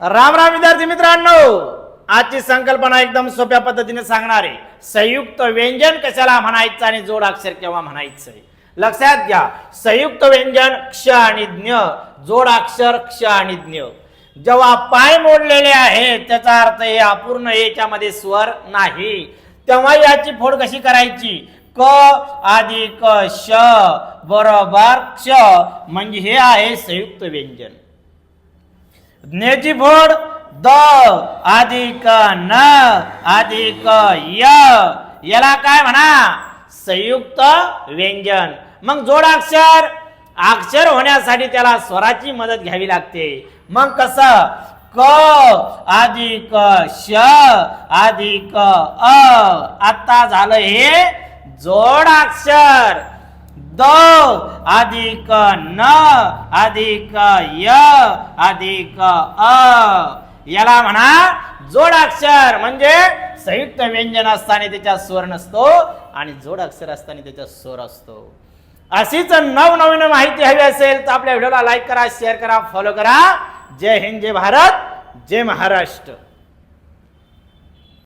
राम राम विद्यार्थी मित्रांनो आजची संकल्पना एकदम सोप्या पद्धतीने सांगणार आहे संयुक्त व्यंजन कशाला म्हणायचं आणि जोड अक्षर केव्हा म्हणायचं? लक्षात घ्या संयुक्त व्यंजन क्ष आणि ज्ञ जोड अक्षर क्ष आणि ज्ञ. जेव्हा पाय मोडलेले आहे त्याचा अर्थ हे अपूर्ण याच्यामध्ये स्वर नाही. तेव्हा याची फोड कशी करायची? क अधिक श बरोबर क्ष. म्हणजे हे आहे संयुक्त व्यंजन. ज्ञेची फोड द अधिक न अधिक य. याला काय म्हणा? संयुक्त व्यंजन. मग जोड अक्षर. अक्षर होण्यासाठी त्याला स्वराची मदत घ्यावी लागते. मग कसं? क अधिक श अधिक अ. आता झालं हे जोड अक्षर. द अधिक न अधिक य अधिक अ. याला म्हणा जोडाक्षर म्हणजे संयुक्त व्यंजन असताना त्याच्या स्वर नसतो आणि जोड अक्षर असताना त्याचा स्वर असतो. अशीच नवनवीन माहिती हवी असेल तर आपल्या व्हिडिओला लाईक करा शेअर करा फॉलो करा. जय हिंद जय भारत जय महाराष्ट्र.